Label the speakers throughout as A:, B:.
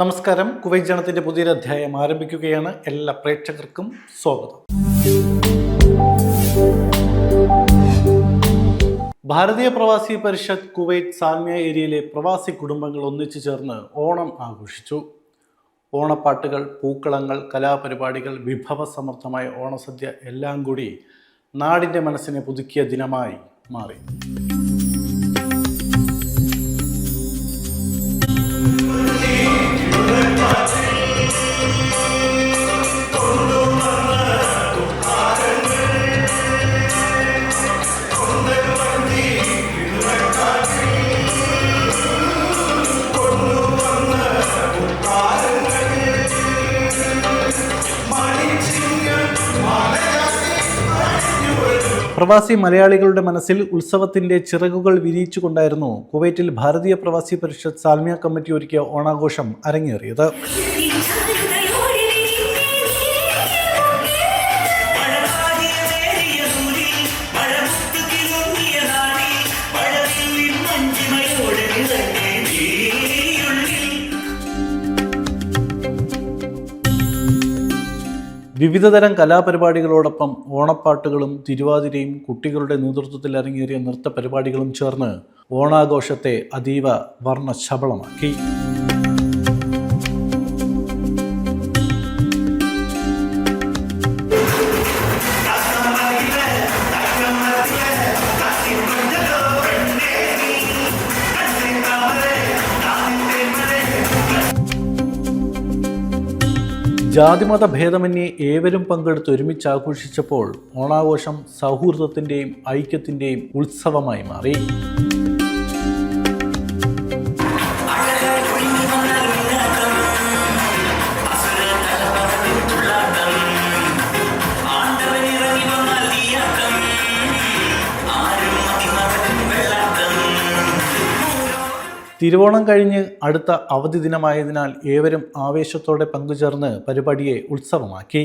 A: നമസ്കാരം. കുവൈറ്റ് ജനത്തിന്റെ പുതിയൊരു അധ്യായം ആരംഭിക്കുകയാണ്. എല്ലാ പ്രേക്ഷകർക്കും സ്വാഗതം. ഭാരതീയ പ്രവാസി പരിഷത്ത് കുവൈറ്റ് സാൽമിയ ഏരിയയിലെ പ്രവാസി കുടുംബങ്ങൾ ഒന്നിച്ചു ചേർന്ന് ഓണം ആഘോഷിച്ചു. ഓണപ്പാട്ടുകൾ പൂക്കളങ്ങൾ കലാപരിപാടികൾ വിഭവസമർത്ഥമായ ഓണസദ്യ എല്ലാം കൂടി നാടിന്റെ മനസ്സിനെ പുതുക്കിയ ദിനമായി മാറി. പ്രവാസി മലയാളികളുടെ മനസ്സിൽ ഉത്സവത്തിന്റെ ചിറകുകൾ വിരിയിച്ചുകൊണ്ടായിരുന്നു കുവൈറ്റിൽ ഭാരതീയ പ്രവാസി പരിഷത്ത് സാൽമിയ കമ്മിറ്റി ഒരുക്കിയ ഓണാഘോഷം അരങ്ങേറിയത്. വിവിധതരം കലാപരിപാടികളോടൊപ്പം ഓണപ്പാട്ടുകളും തിരുവാതിരയും കുട്ടികളുടെ നേതൃത്വത്തിൽ അരങ്ങേറിയ നൃത്ത പരിപാടികളും ചേർന്ന് ഓണാഘോഷത്തെ അതീവ വർണശബളമാക്കി. ജാതിമത ഭേദമന്യേ ഏവരും പങ്കെടുത്ത് ഒരുമിച്ച് ആഘോഷിച്ചപ്പോൾ ഓണാഘോഷം സൗഹൃദത്തിന്റെയും ഐക്യത്തിന്റെയും ഉത്സവമായി മാറി. തിരുവോണം കഴിഞ്ഞ് അടുത്ത അവധി ദിനമായതിനാൽ ഏവരും ആവേശത്തോടെ പങ്കുചേർന്ന് പരിപാടിയെ ഉത്സവമാക്കി.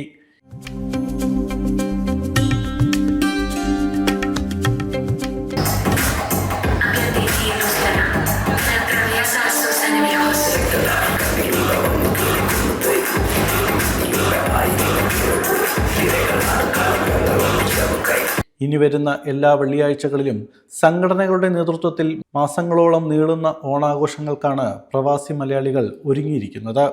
A: ഇനി വരുന്ന എല്ലാ വെള്ളിയാഴ്ചകളിലും സംഘടനകളുടെ നേതൃത്വത്തിൽ മാസങ്ങളോളം നീളുന്ന ഓണാഘോഷങ്ങൾക്കാണ് പ്രവാസി മലയാളികൾ ഒരുങ്ങിയിരിക്കുന്നത്.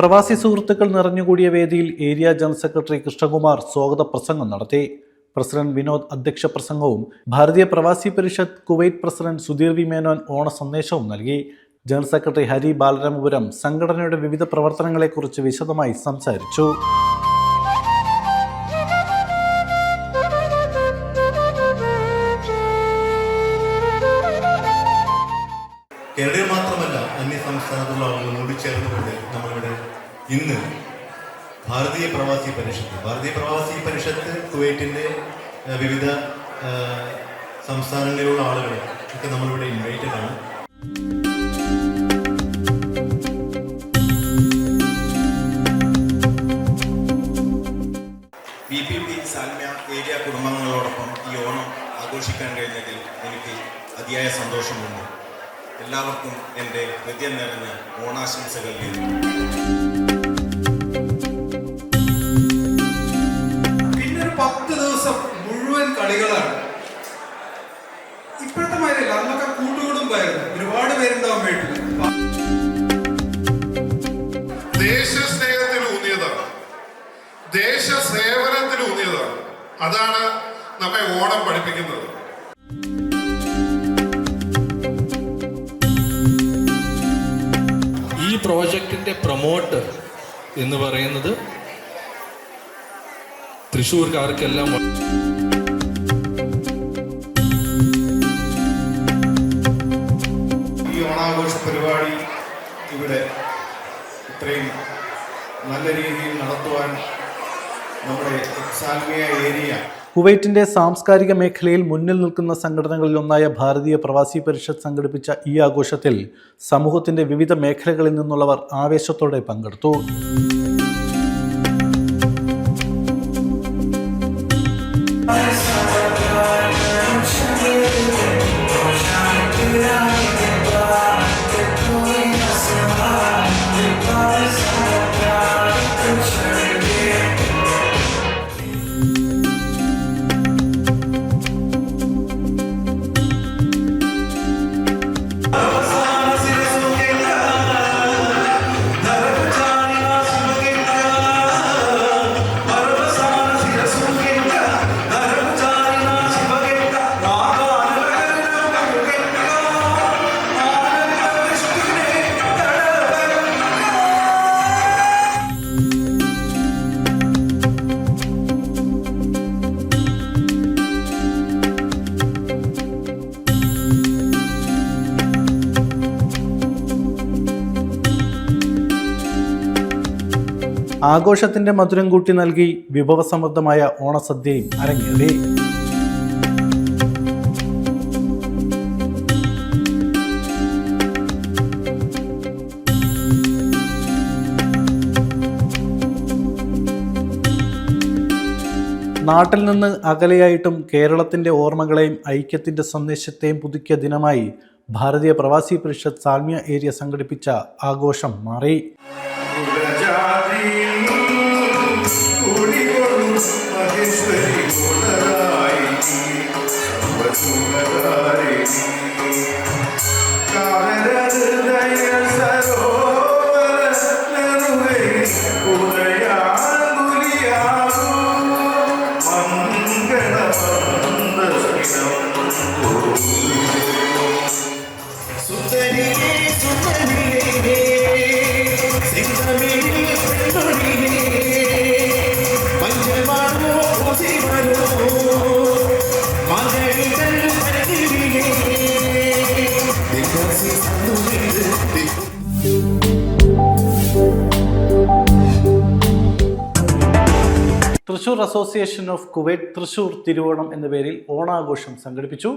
A: പ്രവാസി സുഹൃത്തുക്കൾ നിറഞ്ഞുകൂടിയ വേദിയിൽ ഏരിയ ജനറൽ സെക്രട്ടറി കൃഷ്ണകുമാർ സ്വാഗത പ്രസംഗം നടത്തി. പ്രസിഡന്റ് വിനോദ് അധ്യക്ഷ പ്രസംഗവും Bharatiya Pravasi Parishad Kuwait president Sudheer V. Menon ഓണ സന്ദേശവും നൽകി. ജനറൽ സെക്രട്ടറി ഹരി ബാലരാമപുരം സംഘടനയുടെ വിവിധ പ്രവർത്തനങ്ങളെക്കുറിച്ച് വിശദമായി സംസാരിച്ചു.
B: ഇന്ന് ഭാരതീയ പ്രവാസി പരിഷത്ത് ഭാരതീയ പ്രവാസി പരിഷത്ത് കുവൈറ്റിന്റെ വിവിധ സംസ്ഥാനങ്ങളിലുള്ള ആളുകളെ ഒക്കെ നമ്മളിവിടെ ഇൻവൈറ്റഡ് ആണ്
C: B P P Salmiya area കുടുംബങ്ങളോടൊപ്പം ഈ ഓണം ആഘോഷിക്കാൻ കഴിഞ്ഞതിൽ എനിക്ക് അതിയായ സന്തോഷമുണ്ട്. എല്ലാവർക്കും എന്റെ ഹൃദയം നിറഞ്ഞ ഓണാശംസകൾ നേരുന്നു.
D: കളികളാണ്. ഇപ്പോഴത്തെ മാതിരിയല്ല അന്നൊക്കെ കൂട്ടുകുടുംബായിരുന്നു ഒരുപാട് പേരുണ്ടാവും വീട്ടിൽ
E: ദേശസ്നേഹത്തിൽ ഊന്നിയതാണ്. ദേശസേവനത്തിൽ ഊന്നിയതാണ്. അതാണ് നമ്മെ ഓണം പഠിപ്പിക്കുന്നത്.
F: ഈ പ്രോജക്റ്റിന്റെ പ്രൊമോട്ട് എന്ന് പറയുന്നത് തൃശ്ശൂർക്കാർക്കെല്ലാം പരിപാടി ഇവിടെ ഇത്രയും
G: നല്ല രീതിയിൽ നടത്തുവാൻ നമ്മുടെ സാൽമിയ ഏരിയ
A: കുവൈറ്റിന്റെ സാംസ്കാരിക മേഖലയിൽ മുന്നിൽ നിൽക്കുന്ന സംഘടനകളിലൊന്നായ ഭാരതീയ പ്രവാസി പരിഷത്ത് സംഘടിപ്പിച്ച ഈ ആഘോഷത്തിൽ സമൂഹത്തിന്റെ വിവിധ മേഖലകളിൽ നിന്നുള്ളവർ ആവേശത്തോടെ പങ്കെടുത്തു. ആഘോഷത്തിന്റെ മധുരം കൂട്ടി നൽകി വിഭവസമൃദ്ധമായ ഓണസദ്യയും അരങ്ങേറി. നാട്ടിൽ നിന്ന് അകലെയായിട്ടും കേരളത്തിന്റെ ഓർമ്മകളെയും ഐക്യത്തിന്റെ സന്ദേശത്തെയും പുതുക്കിയ ദിനമായി ഭാരതീയ പ്രവാസി പരിഷത്ത് സാൽമിയ ഏരിയ സംഘടിപ്പിച്ച ആഘോഷം മാറി. Thrissur association of Kuwait Thrissur Thiruvonam എന്ന പേരിൽ ഓണാഘോഷം സംഘടിപ്പിച്ചു.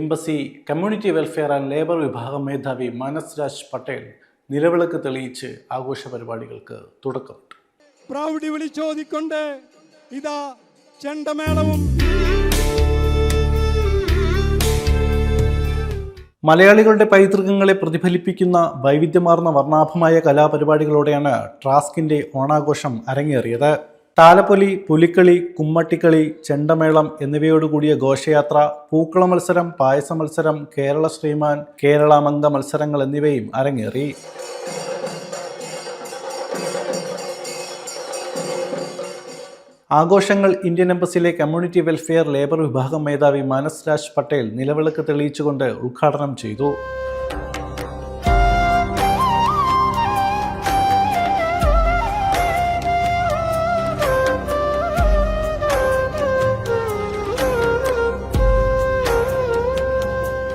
A: Embassy community welfare and labour വിഭാഗം മേധാവി മനസ് രാജ് പട്ടേൽ നിലവിളക്ക് തെളിയിച്ച് ആഘോഷ പരിപാടികൾക്ക് തുടക്കമിട്ടു
H: പ്രൗഢി വിളിച്ചോതിക്കൊണ്ട് ഇതാ ചെണ്ടമേളവും.
A: മലയാളികളുടെ പൈതൃകങ്ങളെ പ്രതിഫലിപ്പിക്കുന്ന വൈവിധ്യമാർന്ന വർണാഭമായ കലാപരിപാടികളോടെയാണ് ട്രാസ്കിന്റെ ഓണാഘോഷം അരങ്ങേറിയത്. താലപ്പൊലി പുലിക്കളി കുമ്മട്ടിക്കളി ചെണ്ടമേളം എന്നിവയോടുകൂടിയ ഘോഷയാത്ര പൂക്കള മത്സരം പായസ മത്സരം കേരള ശ്രീമാൻ കേരളാമംഗ മത്സരങ്ങൾ എന്നിവയും അരങ്ങേറി. ആഘോഷങ്ങൾ ഇന്ത്യൻ എംബസിയിലെ കമ്മ്യൂണിറ്റി വെൽഫെയർ ലേബർ വിഭാഗം മേധാവി മാനസ് രാജ് പട്ടേൽ നിലവിളക്ക് തെളിയിച്ചുകൊണ്ട് ഉദ്ഘാടനം ചെയ്തു.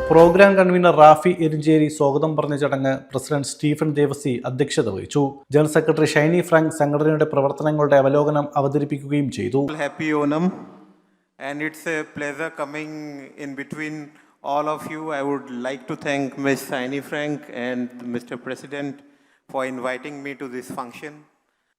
A: പ്രോഗ്രാം കൺവീനർ റാഫി എരിഞ്ചേരി സ്വാഗതം പറഞ്ഞ ചടങ്ങ് പ്രസിഡന്റ് സ്റ്റീഫൻ ദേവസി അധ്യക്ഷത വഹിച്ചു. ജനറൽ സെക്രട്ടറി ഷൈനി ഫ്രാങ്ക് സംഘടനയുടെ പ്രവർത്തനങ്ങളുടെ അവലോകനം അവതരിപ്പിക്കുകയും ചെയ്തു.
I: Happy Onam and it's a pleasure coming in between all of you I would like to thank Miss Shiny Frank and Mister president for inviting me to this function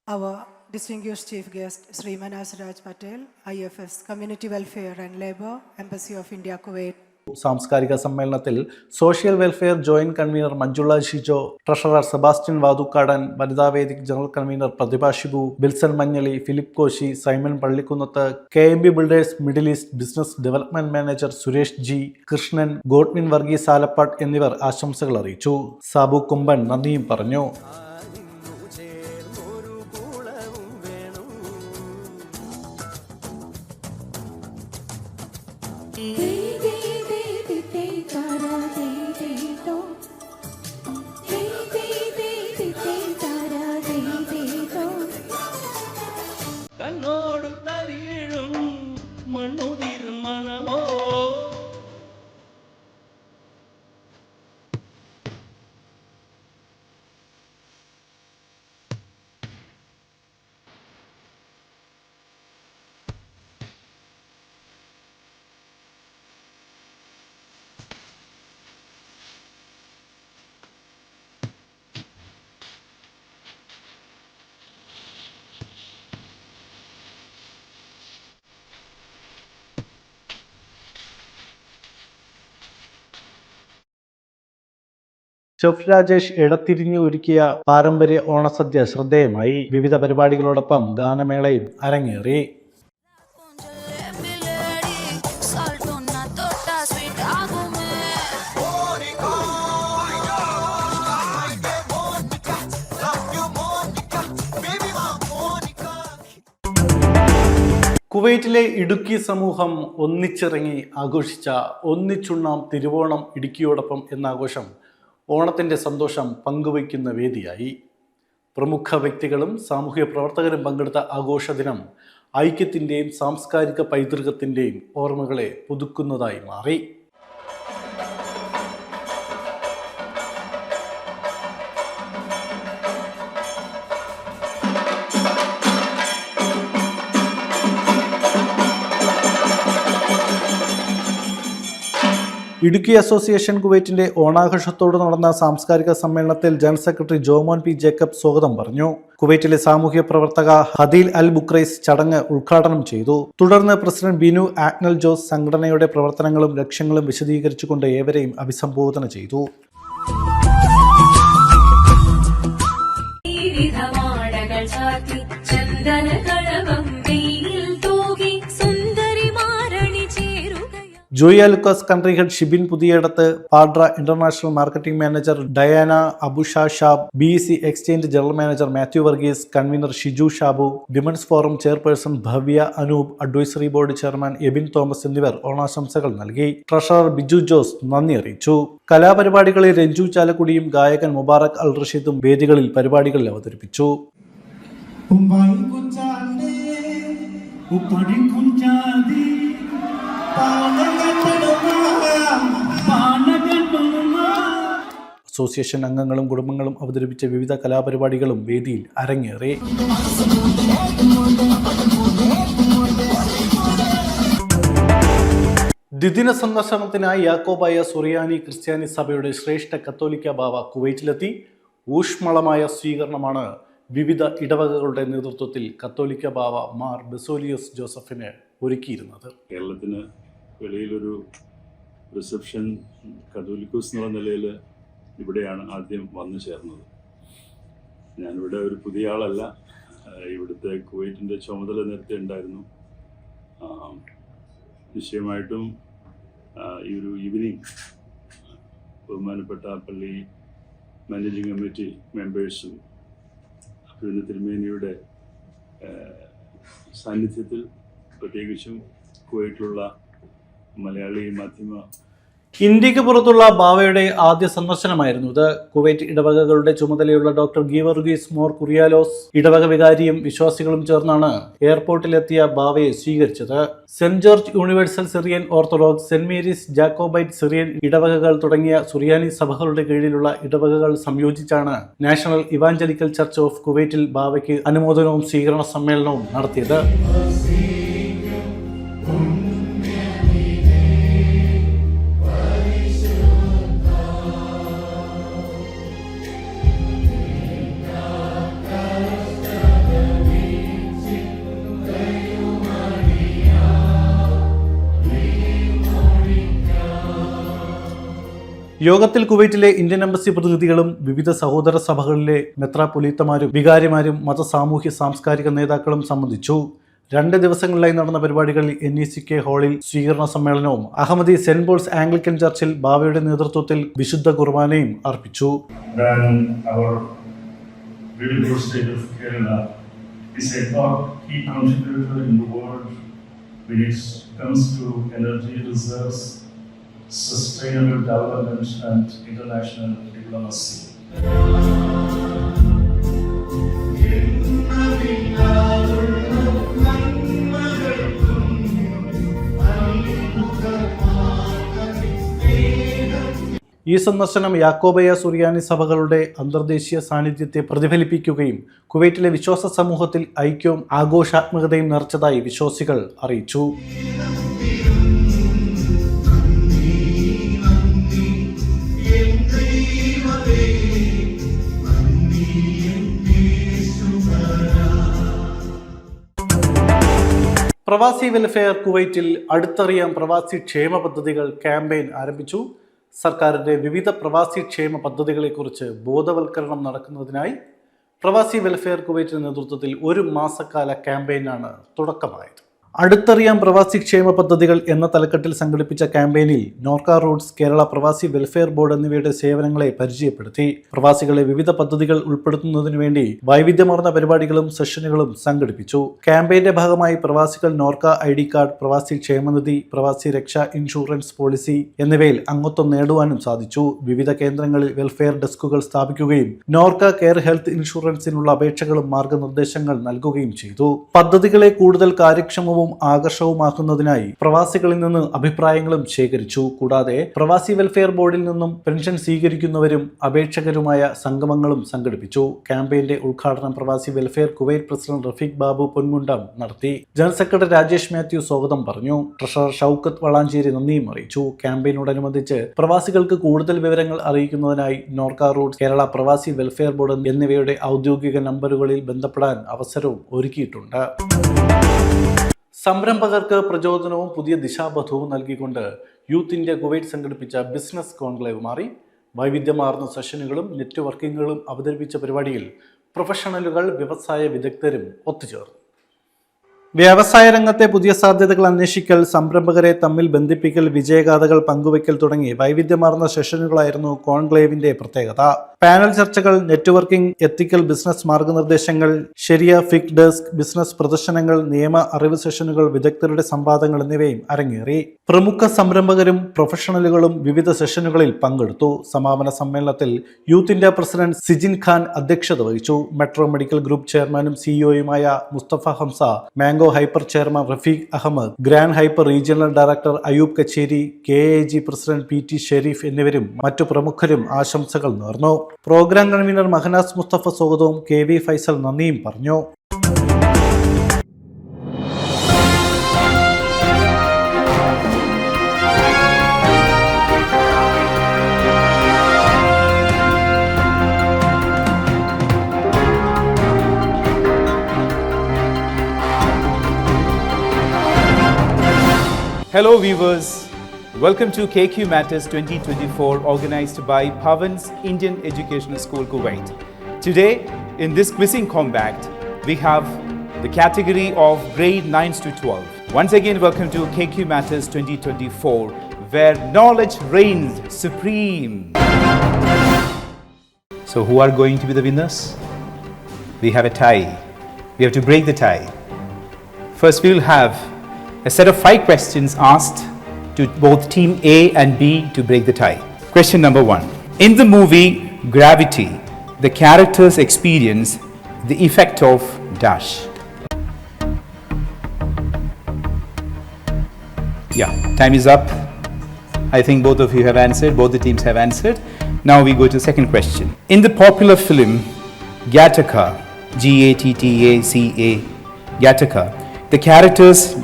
J: our distinguish chief guest Shri Manoj Raj Patel I F S community welfare and labour embassy of India Kuwait
A: സാംസ്കാരിക സമ്മേളനത്തിൽ social welfare joint convener Manjula Shijo treasurer Sebastian Vathukkadan വനിതാവേദിക് general convener Prathibha Shibu Bilson Manjali Philip Koshy Simon Pallikkunnath K M B builders middle east business development manager Suresh G Krishnan ഗോഡ്മിൻ Varghese Alappad എന്നിവർ ആശംസകൾ അറിയിച്ചു. സാബു കുമ്പൻ നന്ദിയും പറഞ്ഞു.
K: தன்னோடும் தரியிடும் மண்ணுதிர் மனமோ
A: chef Rajesh ഇടത്തിരിഞ്ഞു ഒരുക്കിയ പാരമ്പര്യ ഓണസദ്യ ശ്രദ്ധേയമായി. വിവിധ പരിപാടികളോടൊപ്പം ഗാനമേളയും അരങ്ങേറി. കുവൈറ്റിലെ ഇടുക്കി സമൂഹം ഒന്നിച്ചിറങ്ങി ആഘോഷിച്ച ഒന്നിച്ചുണ്ണാം തിരുവോണം ഇടുക്കിയോടൊപ്പം എന്ന ആഘോഷം ഓണത്തിന്റെ സന്തോഷം പങ്കുവയ്ക്കുന്ന വേദിയായി. പ്രമുഖ വ്യക്തികളും സാമൂഹ്യ പ്രവർത്തകരും പങ്കെടുത്ത ആഘോഷ ദിനം ഐക്യത്തിന്റെയും സാംസ്കാരിക പൈതൃകത്തിന്റെയും ഓർമ്മകളെ പുതുക്കുന്നതായി മാറി. ഇടുക്കി അസോസിയേഷൻ കുവൈറ്റിന്റെ ഓണാഘോഷത്തോട് നടന്ന സാംസ്കാരിക സമ്മേളനത്തിൽ general secretary Jomon P Jacob സ്വാഗതം പറഞ്ഞു. കുവൈറ്റിലെ സാമൂഹ്യ പ്രവർത്തക ഹദീൽ അൽ ബുക്രൈസ് ചടങ്ങ് ഉദ്ഘാടനം ചെയ്തു. തുടർന്ന് പ്രസിഡന്റ് ബിനു ആക്നൽ ജോസ് സംഘടനയുടെ പ്രവർത്തനങ്ങളും ലക്ഷ്യങ്ങളും വിശദീകരിച്ചുകൊണ്ട് ഏവരെയും അഭിസംബോധന ചെയ്തു. Joy Alukkas country head Shibin Puthiyadath Padra international marketing manager Diana അബുഷാ Shab B C exchange general manager Mathew Varghese convener Shiju Shabu women's forum chairperson Bhavya Anoop advisory board chairman Ebin Thomas എന്നിവർ ഓണാശംസകൾ നൽകി. Treasurer Biju Jose നന്ദി അറിയിച്ചു. കലാപരിപാടികളിൽ രഞ്ജു ചാലക്കുടിയും ഗായകൻ മുബാറക് അൽ റഷീദും വേദികളിൽ പരിപാടികളിൽ അവതരിപ്പിച്ചു. Association അംഗങ്ങളും കുടുംബങ്ങളും അവതരിപ്പിച്ച വിവിധ കലാപരിപാടികളും വേദിയിൽ അരങ്ങേറി. ദ്വിദിന സന്ദർശനത്തിനായി യാക്കോബായ സുറിയാനി ക്രിസ്ത്യാനി സഭയുടെ ശ്രേഷ്ഠ കത്തോലിക്ക ബാവ കുവൈറ്റിലെത്തി. ഊഷ്മളമായ സ്വീകരണമാണ് വിവിധ ഇടവകകളുടെ നേതൃത്വത്തിൽ കത്തോലിക്ക ബാവ മാർ ബെസോലിയസ് ജോസഫിന് ഒരുക്കിയിരുന്നത്.
L: കേരളത്തിന് വെളിയിലൊരു റിസപ്ഷൻ കതോലിക്കോസ് എന്നുള്ള നിലയിൽ ഇവിടെയാണ് ആദ്യം വന്നു ചേർന്നത്. ഞാനിവിടെ ഒരു പുതിയ ആളല്ല. ഇവിടുത്തെ കുവൈറ്റിന്റെ ചുമതല നേരത്തെ ഉണ്ടായിരുന്നു. നിശ്ചയമായിട്ടും ഈ ഒരു ഈവനിങ് ബഹുമാനപ്പെട്ട പള്ളി മാനേജിംഗ് കമ്മിറ്റി മെമ്പേഴ്സും അഭിനന്ദ തിരുമേനിയുടെ സാന്നിധ്യത്തിൽ പ്രത്യേകിച്ചും കുവൈറ്റിലുള്ള മലയാളി മാധ്യമ
A: ഇന്ത്യയ്ക്ക് പുറത്തുള്ള ബാവയുടെ ആദ്യ സന്ദർശനമായിരുന്നു ഇത്. കുവൈറ്റ് ഇടവകകളുടെ ചുമതലയുള്ള ഡോക്ടർ ഗീവർഗീസ് മോർ കുറിയാലോസ് ഇടവക വികാരിയും വിശ്വാസികളും ചേർന്നാണ് എയർപോർട്ടിലെത്തിയ ബാവയെ സ്വീകരിച്ചത്. Saint George universal Syrian orthodox Saint Mary's Jacobite Syrian ഇടവകകൾ തുടങ്ങിയ സുറിയാനി സഭകളുടെ കീഴിലുള്ള ഇടവകകൾ സംയോജിച്ചാണ് നാഷണൽ ഇവാഞ്ചലിക്കൽ ചർച്ച് ഓഫ് കുവൈറ്റിൽ ബാവയ്ക്ക് അനുമോദനവും സ്വീകരണ സമ്മേളനവും നടത്തിയത്. യോഗത്തിൽ കുവൈറ്റിലെ ഇന്ത്യൻ എംബസി പ്രതിനിധികളും വിവിധ സഹോദര സഭകളിലെ മെത്രാപൊലീത്തമാരും വികാരിമാരും മത സാമൂഹ്യ സാംസ്കാരിക നേതാക്കളും സംബന്ധിച്ചു. രണ്ട് ദിവസങ്ങളിലായി നടന്ന പരിപാടികളിൽ എൻ ഇ സി കെ ഹാളിൽ സ്വീകരണ സമ്മേളനവും അഹമ്മദി സെന്റ് പോൾസ് ആംഗ്ലിക്കൻ ചർച്ചിൽ ബാബയുടെ നേതൃത്വത്തിൽ വിശുദ്ധ കുർബാനയും അർപ്പിച്ചു.
L: Comes to energy reserves, sustainable development and international diplomacy.
A: ഈ സന്ദർശനം യാക്കോബയ സുറിയാനി സഭകളുടെ അന്തർദേശീയ സാന്നിധ്യത്തെ പ്രതിഫലിപ്പിക്കുകയും കുവൈറ്റിലെ വിശ്വാസ സമൂഹത്തിൽ ഐക്യവും ആഘോഷാത്മകതയും നിറച്ചതായി വിശ്വാസികൾ അറിയിച്ചു പ്രവാസി വെൽഫെയർ കുവൈറ്റിൽ അടുത്തറിയാം പ്രവാസി ക്ഷേമ പദ്ധതികൾ ക്യാമ്പയിൻ ആരംഭിച്ചു. സർക്കാരിന്റെ വിവിധ പ്രവാസി ക്ഷേമ പദ്ധതികളെക്കുറിച്ച് ബോധവൽക്കരണം നടക്കുന്നതിനായി പ്രവാസി വെൽഫെയർ കുവൈറ്റിന്റെ നേതൃത്വത്തിൽ ഒരു മാസക്കാല ക്യാമ്പയിനാണ് തുടക്കമായത്. അടുത്തറിയാം പ്രവാസി ക്ഷേമ പദ്ധതികൾ എന്ന തലക്കെട്ടിൽ സംഘടിപ്പിച്ച ക്യാമ്പയിനിൽ നോർക്ക റൂട്ട്സ് കേരള പ്രവാസി വെൽഫെയർ ബോർഡ് എന്നിവയുടെ സേവനങ്ങളെ പരിചയപ്പെടുത്തി. പ്രവാസികളെ വിവിധ പദ്ധതികൾ ഉൾപ്പെടുത്തുന്നതിനു വേണ്ടി വൈവിധ്യമാർന്ന പരിപാടികളും സെഷനുകളും സംഘടിപ്പിച്ചു. ക്യാമ്പയിന്റെ ഭാഗമായി പ്രവാസികൾ നോർക്ക ഐ ഡി കാർഡ് പ്രവാസി ക്ഷേമനിധി പ്രവാസി രക്ഷാ ഇൻഷുറൻസ് പോളിസി എന്നിവയിൽ അംഗത്വം നേടുവാനും സാധിച്ചു. വിവിധ കേന്ദ്രങ്ങളിൽ വെൽഫെയർ ഡെസ്കുകൾ സ്ഥാപിക്കുകയും നോർക്ക കെയർ ഹെൽത്ത് ഇൻഷുറൻസിനുള്ള അപേക്ഷകളും മാർഗനിർദ്ദേശങ്ങൾ നൽകുകയും ചെയ്തു. പദ്ധതികളെ കൂടുതൽ കാര്യക്ഷമവും ആകർഷകവുമാക്കുന്നതിനായി പ്രവാസികളിൽ നിന്ന് അഭിപ്രായങ്ങളും ശേഖരിച്ചു. കൂടാതെ പ്രവാസി വെൽഫെയർ ബോർഡിൽ നിന്നും പെൻഷൻ സ്വീകരിക്കുന്നവരും അപേക്ഷകരുമായ സംഗമങ്ങളും സംഘടിപ്പിച്ചു. ക്യാമ്പയിന്റെ ഉദ്ഘാടനം Pravasi welfare Kuwait president Rafeeq Babu Ponmundam നടത്തി. ജനറൽ സെക്രട്ടറി രാജേഷ് മാത്യു സ്വാഗതം പറഞ്ഞു. ട്രഷറർ ഷൌക്കത്ത് വളാഞ്ചേരി നന്ദിയും അറിയിച്ചു. ക്യാമ്പയിനോടനുബന്ധിച്ച് പ്രവാസികൾക്ക് കൂടുതൽ വിവരങ്ങൾ അറിയിക്കുന്നതിനായി നോർക്ക റൂട്ട് കേരള പ്രവാസി വെൽഫെയർ ബോർഡ് എന്നിവയുടെ ഔദ്യോഗിക നമ്പറുകളിൽ ബന്ധപ്പെടാൻ അവസരവും ഒരുക്കിയിട്ടുണ്ട്. സംരംഭകർക്ക് പ്രചോദനവും പുതിയ ദിശാബോധവും നൽകിക്കൊണ്ട് യൂത്ത് ഇന്ത്യ കുവൈറ്റ് സംഘടിപ്പിച്ച ബിസിനസ് കോൺക്ലേവ് മാറി. വൈവിധ്യമാർന്ന സെഷനുകളും നെറ്റ്വർക്കിങ്ങുകളും അവതരിപ്പിച്ച പരിപാടിയിൽ പ്രൊഫഷണലുകൾ വ്യവസായ വിദഗ്ധരും ഒത്തുചേർന്നു. വ്യവസായ രംഗത്തെ പുതിയ സാധ്യതകൾ അന്വേഷിക്കൽ സംരംഭകരെ തമ്മിൽ ബന്ധിപ്പിക്കൽ വിജയഗാഥകൾ പങ്കുവയ്ക്കൽ തുടങ്ങി വൈവിധ്യമാർന്ന സെഷനുകളായിരുന്നു കോൺക്ലേവിന്റെ പ്രത്യേകത. പാനൽ ചർച്ചകൾ നെറ്റ്വർക്കിംഗ് എത്തിക്കൽ ബിസിനസ് മാർഗനിർദ്ദേശങ്ങൾ ശരിയ ഫിക് ഡെസ്ക് ബിസിനസ് പ്രദർശനങ്ങൾ നിയമ അറിവ് സെഷനുകൾ വിദഗ്ധരുടെ സംവാദങ്ങൾ എന്നിവയും അരങ്ങേറി. പ്രമുഖ സംരംഭകരും പ്രൊഫഷണലുകളും വിവിധ സെഷനുകളിൽ പങ്കെടുത്തു. സമാപന സമ്മേളനത്തിൽ youth India president Sijin Khan അധ്യക്ഷത വഹിച്ചു. മെട്രോ മെഡിക്കൽ ഗ്രൂപ്പ് ചെയർമാനും സിഇഒയുമായ Mustafa Hamsa mango hyper chairman Rafeeq Ahmed grand hyper regional director Ayoob Kacheri K A G president P T Shareef എന്നിവരും മറ്റു പ്രമുഖരും ആശംസകൾ നേർന്നു. പ്രോഗ്രാം കൺവീനർ മഹനാസ് മുസ്തഫ സ്വാഗതവും കെ വി ഫൈസൽ നന്ദിയും പറഞ്ഞു.
M: Hello, viewers. Welcome to KQ Matters 2024, organized by Pavan's Indian Educational School, Kuwait. Today, in this quizzing compact, we have the category of grade 9s to 12. Once again, welcome to KQ Matters 2024, where knowledge reigns supreme. So, who are going to be the winners? We have a tie. We have to break the tie. First, we will have a set of five questions asked to both team A and B to break the tie. Question number one In the movie Gravity, the characters experience the effect of dash. Yeah, time is up. I think both of you have answered, both the teams have answered. Now we go to the second question. In the popular film Gattaca, G A T T A C A, Gattaca, the characters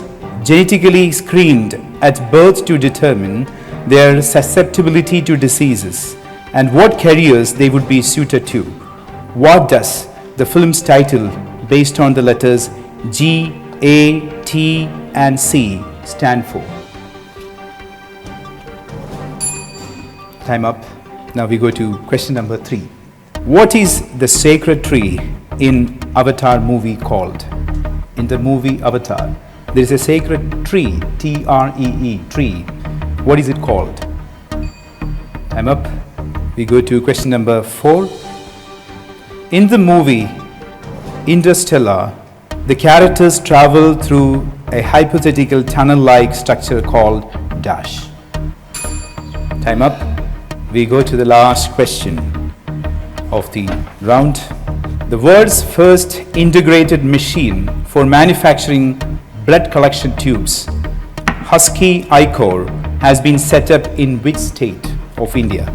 M: genetically screened at birth to determine their susceptibility to diseases and what careers they would be suited to. What does the film's title, based on the letters G, A, T, and C, stand for? Time up. Now we go to question number three. What is the sacred tree in Avatar movie called? In the movie Avatar, there is a sacred tree, T R E E, tree. What is it called? Time up. We go to question number four. In the movie Interstellar, the characters travel through a hypothetical tunnel like structure called Dash. Time up. We go to the last question of the round. The world's first integrated machine for manufacturing blood collection tubes, Husky Icor, has been set up in which state of India?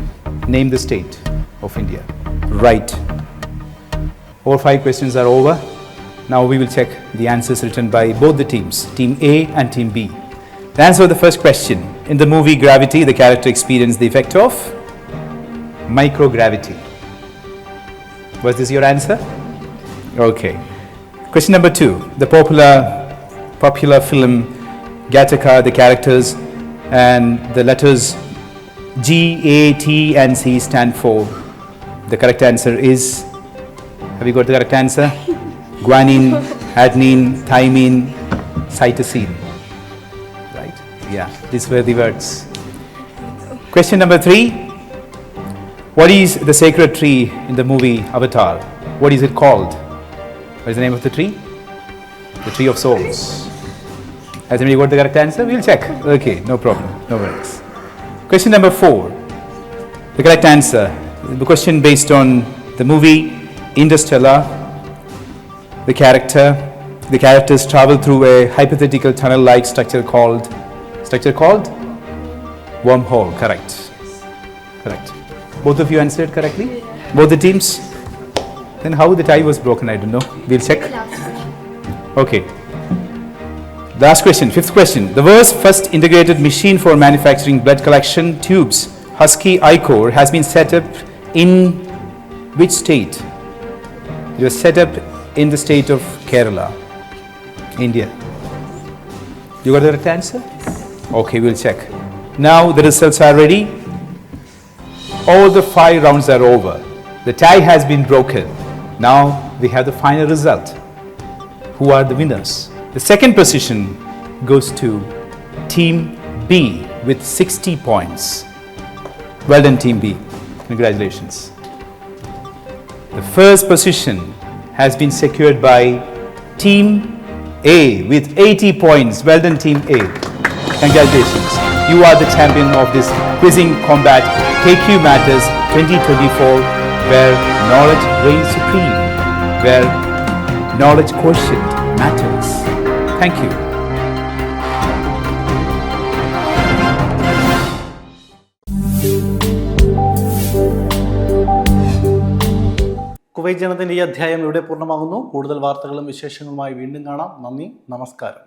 M: Name the state of India. Right. All five questions are over. Now we will check the answers written by both the teams, Team A and Team B. The answer to the first question In the movie Gravity, the character experienced the effect of microgravity. Was this your answer? Okay. Question number two. The popular popular film Gattaca, the characters and the letters G, A, T, and C stand for? The correct answer is. Have you got the correct answer? Guanine, adenine, thymine, cytosine. Right? Yeah, these were the words. Question number three. What is the sacred tree in the movie Avatar? What is it called? What is the name of the tree? The tree of souls. Has anybody got the correct answer? We'll check. Okay, no problem. No worries. Question number four. The correct answer. The question based on the movie Interstellar. The character. The characters travel through a hypothetical tunnel-like structure called structure called wormhole. Correct. Correct. Both of you answered correctly. Both the teams. Then how the tie was broken? I don't know. We'll check. Okay. Last question, fifth question. The world's first integrated machine for manufacturing blood collection tubes, Husky iCore, has been set up in which state? It was set up in the state of Kerala, India. You got the right answer? Okay, we'll check. Now the results are ready. All the five rounds are over. The tie has been broken. Now we have the final result. Who are the winners? The second position goes to Team B with 60 points. Well done, Team B. Congratulations. The first position has been secured by Team A with 80 points. Well done, Team A. Congratulations. You are the champion of this quizzing combat KQ Matters 2024, where knowledge reigns supreme, where knowledge quotient matters. Thank you.
A: കുവൈറ്റ് ജനത്തിന്റെ ഈ അധ്യായം ഇവിടെ പൂർണമാകുന്നു കൂടുതൽ വാർത്തകളും വിശേഷങ്ങളുമായി വീണ്ടും കാണാം നന്ദി നമസ്കാരം